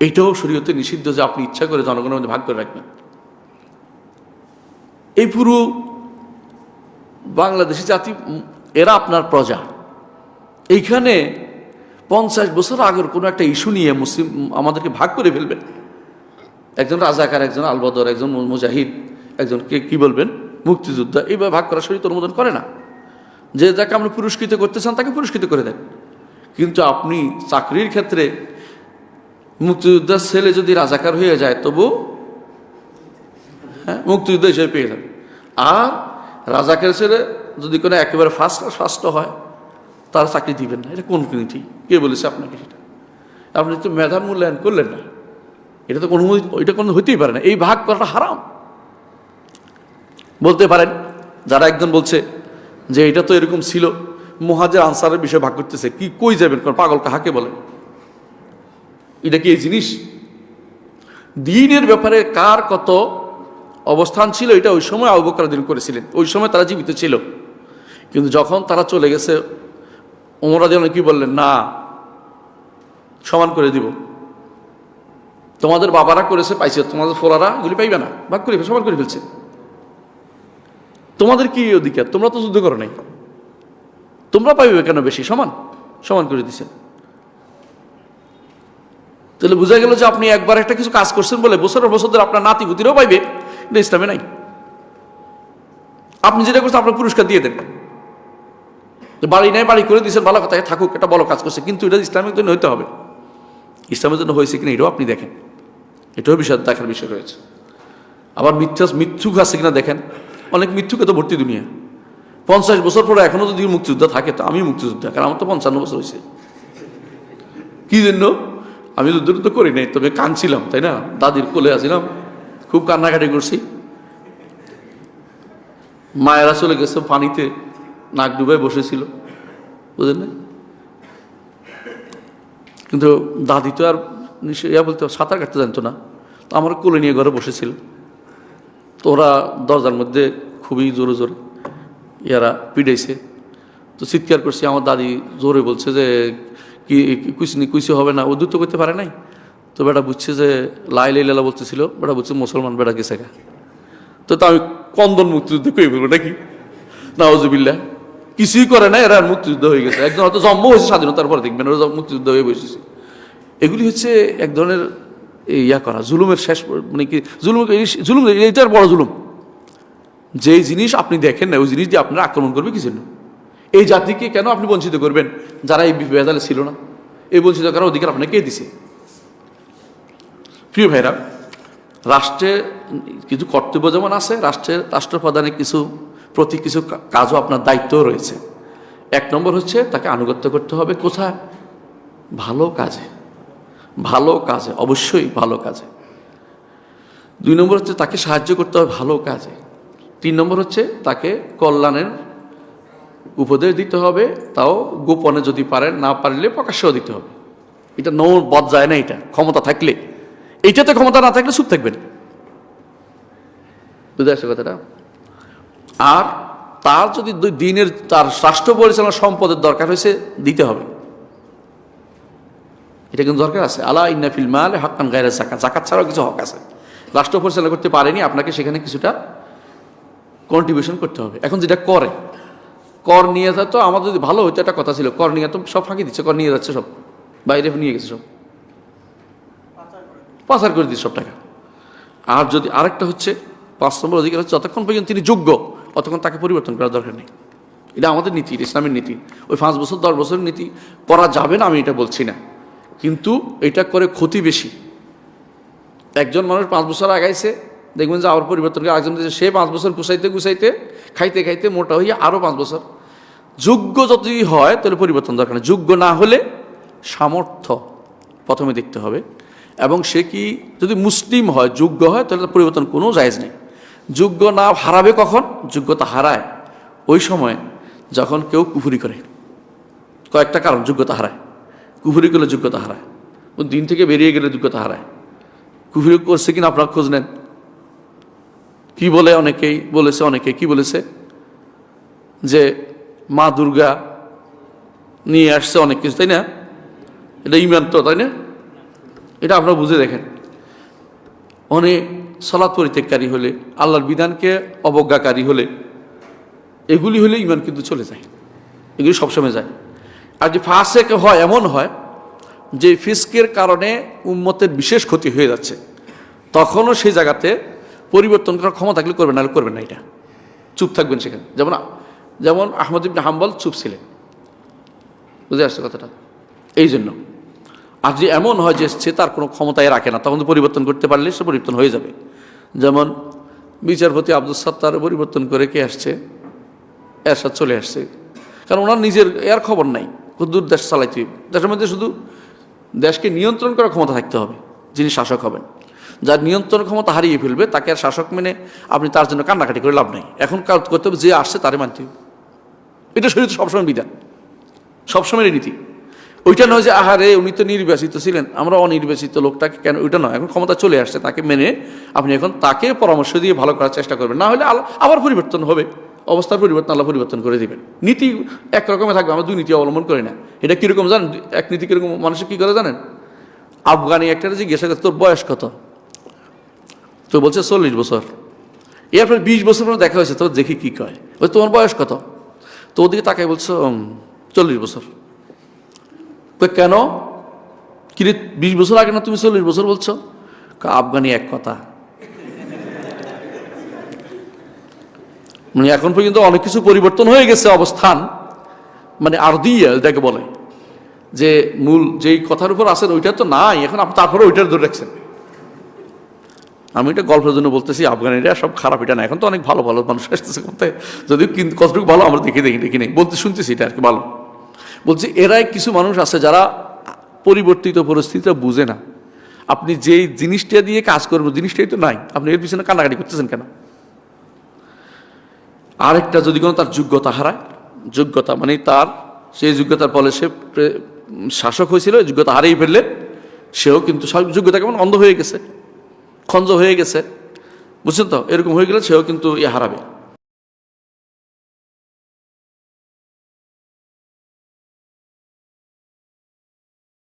এইটাও শরীয়তে নিষিদ্ধ যে আপনি ইচ্ছা করে জনগণের মধ্যে ভাগ করে রাখবেন। এই পুরো বাংলাদেশি জাতি, এরা আপনার প্রজা। এইখানে পঞ্চাশ বছর আগের কোনো একটা ইস্যু নিয়ে মুসলিম, আমাদেরকে ভাগ করে ফেলবেন। একজন রাজাকার, একজন আলবদর, একজন মুজাহিদ, একজন কে, কি বলবেন? মুক্তিযোদ্ধা, এইভাবে ভাগ করা শরীর অনুমোদন করে না। যে যাকে আপনি পুরস্কৃত করতে চান, তাকে পুরস্কৃত করে দেন। কিন্তু আপনি চাকরির ক্ষেত্রে মুক্তিযোদ্ধার ছেলে যদি রাজাকার হয়ে যায়, তবু হ্যাঁ মুক্তিযুদ্ধ হিসেবে পেয়ে যাবে। আর রাজাকের ছেলে যদি কোনো একেবারে ফার্স্ট ক্লাস ফার্স্ট হয়, তার চাকরি দিবেন না। এটা কোন নীতি? কে বলেছে আপনাকে সেটা? আপনি তো মেধার মূল্যায়ন করলেন না। এটা তো কোনো এটা কোনো হইতেই পারে না। এই ভাগ করাটা হারাম। বলতে পারেন, যারা একজন বলছে যে এটা তো এরকম ছিল, মহাজের আনসারের বিষয়ে ভাগ করতেছে, কি কই যাবেন কোন পাগল কাহাকে বলেন? এটা কি এই জিনিস? দিনের ব্যাপারে কার কত অবস্থান ছিল, এটা ওই সময় আবুবকর দিন করেছিলেন। ওই সময় তারা জীবিত ছিল। কিন্তু যখন তারা চলে গেছে ওমরা যেন কি বললেন, না, সমান করে দিব। তোমাদের বাবারা করেছে, পাইছে। তোমাদের ফোলারা এগুলি পাইবে না, ভাগ করে সমান করে ফেলছে। তোমাদের কি অধিকার? তোমরা তো যুদ্ধ করো নাই। তোমরা পাইবে কেন বেশি? সমান সমান করে দিছে। তাহলে বোঝা গেল যে আপনি একবার একটা কিছু কাজ করছেন বলে বছরের বছর ধরে আপনার নাতি পুতিরও পাইবে এটা ইসলামে নাই। আপনি যেটা করছেন, আপনার পুরস্কার দিয়ে দেন। বাড়ি নাই, বাড়ি করে দিয়েছেন, ভালো কথা থাকুক, একটা ভালো কাজ করছে, কিন্তু এটা ইসলামিক জন্য হইতে হবে। ইসলামের জন্য হয়েছে কিনা এটাও আপনি দেখেন। এটাও বিষয়, দেখার বিষয় রয়েছে। আবার মিথ্যা, মিথ্যুক আছে কিনা দেখেন। অনেক মিথ্যুকে তো ভর্তি দুনিয়া। পঞ্চাশ বছর পরে এখনও যদি মুক্তিযোদ্ধা থাকে, তো আমি মুক্তিযোদ্ধা, কারণ আমার তো পঞ্চান্ন বছর হয়েছে। কি জন্য? আমি তো করি নাই, তবে কাঁদছিলাম, তাই না? দাদির কোলে আসছিলাম খুব কান্নাকাটি করছি। মায়েরা চলে গেছে পানিতে, নাক ডুবাই বসেছিল, বুঝলেন কিন্তু দাদি তো আর ইয়া বলতে, সাঁতার কাটতে জানতো না, তো আমার কোলে নিয়ে ঘরে বসেছিল। তো ওরা দরজার মধ্যে খুবই জোরে জোরে ইয়ারা পিডাইছে তো চিৎকার করছি, আমার দাদি জোরে বলছে যে কি কুইসনি কুইসি হবে না। ও দ্রুত করতে পারে নাই? তো বেটা বুঝছে যে লাই লাই লালা বলতেছিল, বেটা বুঝছে মুসলমান বেটা গেছে তো তা আমি কন্দন মুক্তিযুদ্ধ কই বলব নাকি? নাওজুবিল্লা কিছুই করে না এরা মুক্তিযুদ্ধ হয়ে গেছে। একজন হয়তো জন্ম হয়েছে স্বাধীনতার পরে দেখবেন, ওরা মুক্তিযুদ্ধ হয়ে বসেছে। এগুলি হচ্ছে এক ধরনের ইয়া করা, জুলুমের শেষ মানে কি, জুলুম জুলুম এইটার বড় জুলুম। যে জিনিস আপনি দেখেন না ওই জিনিস দিয়ে আপনারা আক্রমণ করবে কি জন্য? এই জাতিকে কেন আপনি বঞ্চিত করবেন? যারা এই বেদালে ছিল না। এই বঞ্চিত করার অধিকার আপনাকে দিছে? প্রিয় ভাইরা, রাষ্ট্রে কিছু কর্তব্য যেমন আছে রাষ্ট্রের রাষ্ট্রপ্রধানের কিছু প্রতি কিছু কাজও আপনার দায়িত্বও রয়েছে। এক নম্বর হচ্ছে তাকে আনুগত্য করতে হবে কোথায়? ভালো কাজে। ভালো কাজে, অবশ্যই ভালো কাজে। দুই নম্বর হচ্ছে তাকে সাহায্য করতে হবে ভালো কাজে। তিন নম্বর হচ্ছে তাকে কল্যাণের উপদেশ দিতে হবে, তাও গোপনে যদি পারেন, না পারলে প্রকাশ্যেও দিতে হবে। এটা নৌ বদ যায় না এটা, ক্ষমতা থাকলে। এইটাতে ক্ষমতা না থাকলে চুপ থাকবেন। বুঝতে আসছে কথাটা? আর তার যদি দিনের, তার রাষ্ট্র পরিচালনা সম্পদের দরকার হয়েছে, দিতে হবে। এটা কিন্তু দরকার আছে। আলা ইন্না ফিল মাল হাক্কান গায়রা জাকাত জাকাত ছাড়াও কিছু হক আছে। রাষ্ট্র পরিচালনা করতে পারেনি, আপনাকে সেখানে কিছুটা কন্ট্রিবিউশন করতে হবে। এখন যেটা করে কর নিয়ে যা তো আমাদের যদি ভালো হইতো, একটা কথা ছিল, কর নিয়ে, তো সব ফাঁকি দিচ্ছে, কর নিয়ে যাচ্ছে সব। বাইরে নিয়ে গেছে সব। পাচার করে দিচ্ছে সব টাকা। আর যদি আরেকটা হচ্ছে, পাঁচ নম্বর অধিকার হচ্ছে, যতক্ষণ পর্যন্ত তিনি যোগ্য, ততক্ষণ তাকে পরিবর্তন করার দরকার নেই। এটা আমাদের নীতি ইসলামের নীতি। ওই পাঁচ বছর, দশ বছরের নীতি, করা যাবে না, আমি এটা বলছি না। কিন্তু এটা করে ক্ষতি বেশি। একজন মানুষ পাঁচ বছর আগাইছে দেখবেন যে আবার পরিবর্তন করে একজন সে পাঁচ বছর গুছাইতে গুছাইতে খাইতে খাইতে মোটা হইয়া আরও পাঁচ বছর। যোগ্য যদি হয়, তাহলে পরিবর্তন দরকার নেই। যোগ্য না হলে সামর্থ্য প্রথমে দেখতে হবে। এবং সে কি যদি মুসলিম হয়, যোগ্য হয়, তাহলে তার পরিবর্তন কোনো জায়জ নেই। যোগ্য না হারাবে কখন? যোগ্যতা হারায়। ওই সময় যখন কেউ কুফুরি করে। কয়েকটা কারণ, যোগ্যতা হারায়। কুফুরি করলে যোগ্যতা হারায়। ও দিন থেকে বেরিয়ে গেলে যোগ্যতা হারায়। কুফুরি করছে কিনা আপনার খোঁজ নেন। কি বলে অনেকেই বলেছে, অনেকে কি বলেছে? যে মা দুর্গা নিয়ে আসছে অনেক কিছু, তাই না? এটা ইমান তো, তাই না? এটা আপনারা বুঝে দেখেন। অনেক সলাৎ পরিত্যাগকারী হলে, আল্লাহর বিধানকে অবজ্ঞাকারী হলে, এগুলি হলে ইমান কিন্তু চলে যায়। এগুলি সবসময় যায়। আর যে ফাঁসে হয়, এমন হয় যে ফিস্কের কারণে উম্মতের বিশেষ ক্ষতি হয়ে যাচ্ছে। তখনও সেই জায়গাতে পরিবর্তন করার ক্ষমতা থাকলে করবেন না করবেন না এটা। চুপ থাকবেন সেখানে। যেমন যেমন আহমদ ইবনে হাম্বল চুপ ছিলেন। বুঝে আসছে কথাটা? এই জন্য আর যে এমন হয় যে সে তার কোনো ক্ষমতায় রাখে না, তখন তো পরিবর্তন করতে পারলে সে পরিবর্তন হয়ে যাবে। যেমন, বিচারপতি আব্দুল সত্তার পরিবর্তন করে কে আসছে? এরশাদ চলে আসছে। কারণ ওনার নিজের, এর খবর নাই। দূর দেশ চালাইতে দেশের মধ্যে শুধু দেশকে নিয়ন্ত্রণ করার ক্ষমতা থাকতে হবে, যিনি শাসক হবেন। যার নিয়ন্ত্রণ ক্ষমতা হারিয়ে ফেলবে, তাকে আর শাসক মেনে আপনি তার জন্য কান্নাকাটি করে লাভ নাই। এখন কাজ করতে হবে যে আসছে তারে মানতে হবে। এটা শরীর সবসময় বিধান, সবসময়ের নীতি। ওইটা নয় যে, আহারে, উনি তো নির্বাচিত ছিলেন, আমরা অনির্বাচিত লোকটাকে কেন? ওইটা নয়। এখন ক্ষমতা চলে আসছে, তাকে মেনে আপনি এখন তাকে পরামর্শ দিয়ে ভালো করার চেষ্টা করবেন। না হলে আবার পরিবর্তন হবে। অবস্থার পরিবর্তন, আল্লাহ পরিবর্তন করে দিবেন। নীতি একরকমে থাকবে, আমরা দুই নীতি অবলম্বন করি না। এটা কীরকম জানেন? এক নীতি কীরকম মানুষের কী করে জানেন? আফগানি একটা জিজ্ঞাসা করে তোর বয়স কত? তো বলছে চল্লিশ বছর। এরপর বিশ বছর পর দেখা হয়েছে তো দেখি কি কয়। ওই তোমার বয়স কত? তো ওদিকে তাকাই বলছো "উম, চল্লিশ বছর। কই, কেন? কিরে বিশ বছর আগে না তুমি চল্লিশ বছর বলছো? আফগানি এক কথা। মানে এখন পর্যন্ত অনেক কিছু পরিবর্তন হয়ে গেছে অবস্থান। মানে আর দিয়ে এটাকে বলে যে মূল যেই কথার উপর আছেন ওইটা তো নাই। এখন আপনি তারপরে ওইটার ধরে রাখছেন। আমি এটা গল্পের জন্য বলতেছি, আফগানিরা সব খারাপ, এটা না। এখন তো অনেক ভালো ভালো মানুষ আসতেছে কোথায় যদিও কিন্তু কতটুকু ভালো আমরা দেখে, দেখি দেখি নেই। বলতে, শুনতেছি এটা আর কি, ভালো। বলছি, এরাই কিছু মানুষ আছে যারা পরিবর্তিত পরিস্থিতিটা বুঝে না। আপনি যেই জিনিসটা দিয়ে কাজ করবেন জিনিসটাই তো নাই। আপনি এর পিছনে কান্নাকাটি করতেছেন কেন? আরেকটা যদি কোনো তার যোগ্যতা হারায়, যোগ্যতা মানে তার সেই যোগ্যতার ফলে সে শাসক হয়েছিল, যোগ্যতা হারিয়ে ফেললে, সেও কিন্তু সব যোগ্যতা কেমন অন্ধ হয়ে গেছে। খঞ্জ হয়ে গেছে বুঝছেন তো? এরকম হয়ে গেলে সেও কিন্তু ইয়ে হারাবে।